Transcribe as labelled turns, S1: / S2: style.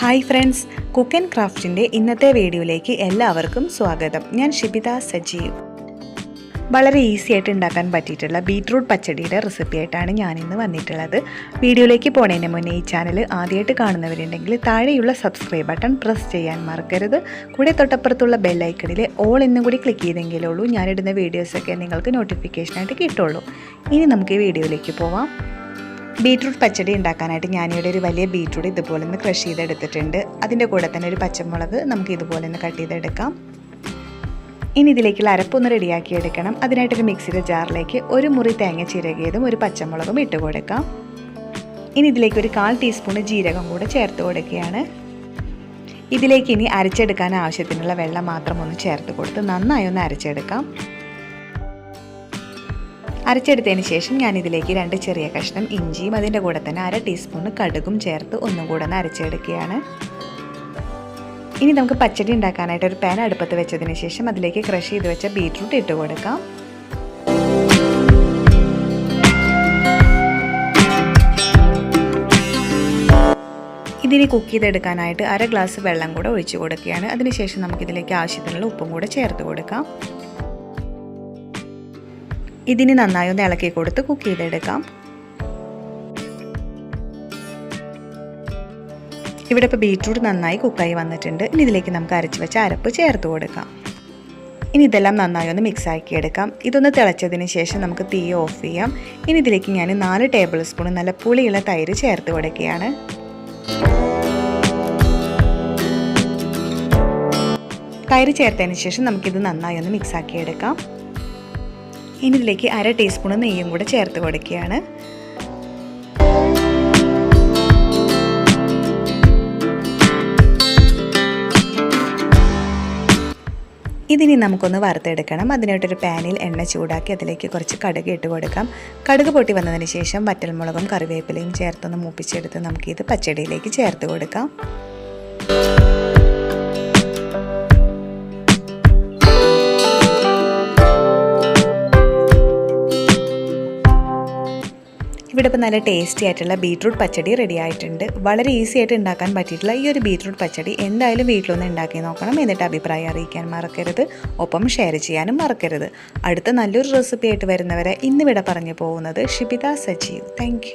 S1: Hi friends cook and ക്രാഫ്റ്റിന്റെ ഇന്നത്തെ വീഡിയോയിലേക്ക് എല്ലാവർക്കും സ്വാഗതം. ഞാൻ ഷിബിത സജീവ്. വളരെ ഈസി ആയിട്ട് ഉണ്ടാക്കാൻ പറ്റിയിട്ടുള്ള ബീറ്റ്റൂട്ട് പച്ചടിയുടെ റെസിപ്പി ആയിട്ടാണ് ഞാനിന്ന് വന്നിട്ടുള്ളത്. വീഡിയോയിലേക്ക് പോണതിന് മുന്നേ ഈ ചാനൽ ആദ്യമായിട്ട് കാണുന്നവരുണ്ടെങ്കിൽ താഴെയുള്ള സബ്സ്ക്രൈബ് ബട്ടൺ പ്രസ് ചെയ്യാൻ മറക്കരുത്. കൂടെ തൊട്ടപ്പുറത്തുള്ള ബെല്ലൈക്കണിൽ ഓൾ എന്നും കൂടി ക്ലിക്ക് ചെയ്തെങ്കിലുള്ളൂ ഞാനിടുന്ന വീഡിയോസൊക്കെ നിങ്ങൾക്ക് നോട്ടിഫിക്കേഷനായിട്ട് കിട്ടുള്ളൂ. ഇനി നമുക്ക് ഈ വീഡിയോയിലേക്ക് പോവാം. ബീട്രൂട്ട് പച്ചടി ഉണ്ടാക്കാനായിട്ട് ഞാനിവിടെ ഒരു വലിയ ബീട്രൂട്ട് ഇതുപോലെ ഒന്ന് ക്രഷ് ചെയ്തെടുത്തിട്ടുണ്ട്. അതിന്റെ കൂടെ തന്നെ ഒരു പച്ചമുളക് നമുക്ക് ഇതുപോലെ ഒന്ന് കട്ട് ചെയ്തെടുക്കാം. ഇനി ഇതിലേക്കുള്ള അരപ്പൊന്ന് റെഡിയാക്കി എടുക്കണം. അതിനായിട്ടൊരു മിക്സിയുടെ ജാറിലേക്ക് ഒരു മുറി തേങ്ങ ചിരകിയതും ഒരു പച്ചമുളകും ഇട്ട് കൊടുക്കാം. ഇനി ഇതിലേക്ക് ഒരു കാൽ ടീസ്പൂൺ ജീരകം കൂടെ ചേർത്ത് കൊടുക്കുകയാണ്. ഇതിലേക്ക് ഇനി അരച്ചെടുക്കാൻ ആവശ്യത്തിനുള്ള വെള്ളം മാത്രം ഒന്ന് ചേർത്ത് കൊടുത്ത് നന്നായി ഒന്ന് അരച്ചെടുക്കാം. അരച്ചെടുത്തതിന് ശേഷം ഞാൻ ഇതിലേക്ക് രണ്ട് ചെറിയ കഷ്ണം ഇഞ്ചിയും അതിന്റെ കൂടെ തന്നെ അര ടീസ്പൂൺ കടുകും ചേർത്ത് ഒന്നും കൂടെ ഒന്ന് അരച്ചെടുക്കുകയാണ്. ഇനി നമുക്ക് പച്ചടി ഉണ്ടാക്കാനായിട്ട് ഒരു പാൻ അടുപ്പത്ത് വെച്ചതിന് ശേഷം അതിലേക്ക് ക്രഷ് ചെയ്ത് വെച്ച ബീറ്റ്റൂട്ട് ഇട്ട് കൊടുക്കാം. ഇതിനെ കുക്ക് ചെയ്തെടുക്കാനായിട്ട് അര ഗ്ലാസ് വെള്ളം കൂടെ ഒഴിച്ചു കൊടുക്കുകയാണ്. അതിനുശേഷം നമുക്കിതിലേക്ക് ആവശ്യത്തിനുള്ള ഉപ്പും കൂടെ ചേർത്ത് കൊടുക്കാം. ഇതിന് നന്നായി ഒന്ന് ഇളക്കി കൊടുത്ത് കുക്ക് ചെയ്തെടുക്കാം. ഇവിടെ ഇപ്പോൾ ബീറ്റ്റൂട്ട് നന്നായി കുക്കായി വന്നിട്ടുണ്ട്. ഇനി ഇതിലേക്ക് നമുക്ക് അരച്ച് വെച്ച അരപ്പ് ചേർത്ത് കൊടുക്കാം. ഇനി ഇതെല്ലാം നന്നായി ഒന്ന് മിക്സ് ആക്കി എടുക്കാം. ഇതൊന്ന് തിളച്ചതിന് ശേഷം നമുക്ക് തീ ഓഫ് ചെയ്യാം. ഇനി ഇതിലേക്ക് ഞാൻ നാല് ടേബിൾ സ്പൂൺ നല്ല പുളിയുള്ള തൈര് ചേർത്ത് കൊടുക്കുകയാണ്. തൈര് ചേർത്തതിന് ശേഷം നമുക്കിത് നന്നായി ഒന്ന് മിക്സ് ആക്കി എടുക്കാം. ഇനി ഇതിലേക്ക് അര ടീസ്പൂൺ നെയ്യും കൂടെ ചേർത്ത് കൊടുക്കുകയാണ്. ഇതിനി നമുക്കൊന്ന് വറുത്തെടുക്കണം. അതിനായിട്ടൊരു പാനിൽ എണ്ണ ചൂടാക്കി അതിലേക്ക് കുറച്ച് കടുക് ഇട്ട് കൊടുക്കാം. കടുക് പൊട്ടി വന്നതിന് ശേഷം വറ്റൽമുളകും കറിവേപ്പിലയും ചേർത്തൊന്ന് മൂപ്പിച്ചെടുത്ത് നമുക്കിത് പച്ചടിയിലേക്ക് ചേർത്ത് കൊടുക്കാം. ഇവിടെ ഇപ്പോൾ നല്ല ടേസ്റ്റി ആയിട്ടുള്ള ബീട്രൂട്ട് പച്ചടി റെഡി ആയിട്ടുണ്ട്. വളരെ ഈസി ആയിട്ട് ഉണ്ടാക്കാൻ പറ്റിയിട്ടുള്ള ഈ ഒരു ബീട്രൂട്ട് പച്ചടി എന്തായാലും വീട്ടിലൊന്ന് ഉണ്ടാക്കി നോക്കണം എന്നിട്ട് അഭിപ്രായം അറിയിക്കാൻ മറക്കരുത്. ഒപ്പം ഷെയർ ചെയ്യാനും മറക്കരുത്. അടുത്ത നല്ലൊരു റെസിപ്പി ആയിട്ട് വരുന്നവരെ ഇന്നിവിടെ പറഞ്ഞു പോകുന്നത് ഷിബിത സജീവ്. താങ്ക്